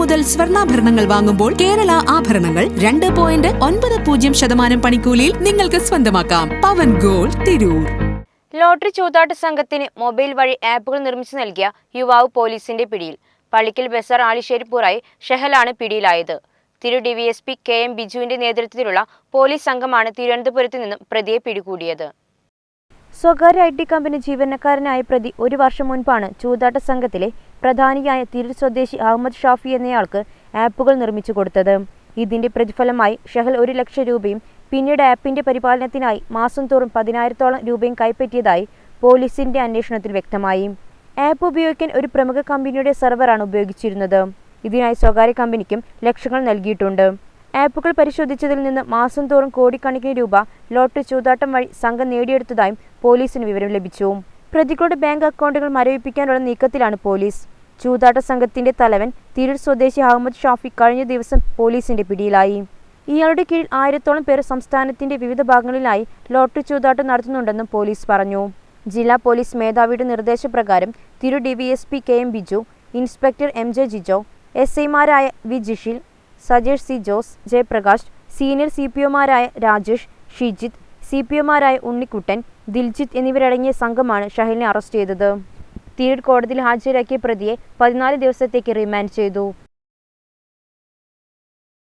മുതൽ സ്വർണാഭരണങ്ങൾ വാങ്ങുമ്പോൾ കേരള ആഭരണങ്ങൾ രണ്ട് പോയിന്റ് ഒൻപത് പൂജ്യം ശതമാനം പണിക്കൂലിയിൽ നിങ്ങൾക്ക് സ്വന്തമാക്കാം. പവൻ ഗോൾഡ് തിരൂർ. ലോട്ടറി ചൂതാട്ട സംഘത്തിന് മൊബൈൽ വഴി ആപ്പുകൾ നിർമ്മിച്ചു നൽകിയ യുവാവ് പോലീസിന്റെ പിടിയിൽ. പള്ളിക്കൽ ബസാർ ആലിശ്ശേരിപ്പൂറായി ഷെഹലാണ് പിടിയിലായത്. തിരു D V S P K M ബിജുവിന്റെ നേതൃത്വത്തിലുള്ള പോലീസ് സംഘമാണ് തിരുവനന്തപുരത്ത് നിന്നും പ്രതിയെ പിടികൂടിയത്. സ്വകാര്യ ഐ ടി കമ്പനി ജീവനക്കാരനായ പ്രതി ഒരു വർഷം മുൻപാണ് ചൂതാട്ട സംഘത്തിലെ പ്രധാനിയായ തിരൂർ സ്വദേശി അഹമ്മദ് ഷാഫി എന്നയാൾക്ക് ആപ്പുകൾ നിർമ്മിച്ചു കൊടുത്തത്. ഇതിന്റെ പ്രതിഫലമായി ഷഹൽ ഒരു ലക്ഷം രൂപയും പിന്നീട് ആപ്പിന്റെ പരിപാലനത്തിനായി മാസം തോറും പതിനായിരത്തോളം രൂപയും കൈപ്പറ്റിയതായി പോലീസിന്റെ അന്വേഷണത്തിൽ വ്യക്തമായി. ആപ്പ് ഉപയോഗിക്കാൻ ഒരു പ്രമുഖ കമ്പനിയുടെ സെർവറാണ് ഉപയോഗിച്ചിരുന്നത്. ഇതിനായി സ്വകാര്യ കമ്പനിക്കും ലക്ഷങ്ങൾ നൽകിയിട്ടുണ്ട്. ആപ്പുകൾ പരിശോധിച്ചതിൽ നിന്ന് മാസം തോറും കോടിക്കണക്കിന് രൂപ ലോട്ടറി ചൂതാട്ടം വഴി സംഘം നേടിയെടുത്തതായും പോലീസിന് വിവരം ലഭിച്ചു. പ്രതികളുടെ ബാങ്ക് അക്കൗണ്ടുകൾ മരവിപ്പിക്കാനുള്ള നീക്കത്തിലാണ് പോലീസ്. ചൂതാട്ട സംഘത്തിന്റെ തലവൻ തിരൂർ സ്വദേശി അഹമ്മദ് ഷാഫി കഴിഞ്ഞ ദിവസം പോലീസിന്റെ പിടിയിലായി. ഇയാളുടെ കീഴിൽ ആയിരത്തോളം പേർ സംസ്ഥാനത്തിന്റെ വിവിധ ഭാഗങ്ങളിലായി ലോട്ടറി ചൂതാട്ടം നടത്തുന്നുണ്ടെന്നും പോലീസ് പറഞ്ഞു. ജില്ലാ പോലീസ് മേധാവിയുടെ നിർദ്ദേശപ്രകാരം തിരു D V S P K M Biju inspector M J Jijo S ഐമാരായ V Jishil Sajesh C Jose Jayaprakash senior C P ഒമാരായ Rajesh Shijith C P ഒമാരായ ഉണ്ണിക്കുട്ടൻ ദിൽജിത്ത് എന്നിവരടങ്ങിയ സംഘമാണ് ഷഹലിനെ അറസ്റ്റ് ചെയ്തത്. തിരൂർ കോടതിയിൽ ഹാജരാക്കിയ പ്രതിയെ പതിനാല് ദിവസത്തേക്ക് റിമാൻഡ് ചെയ്തു.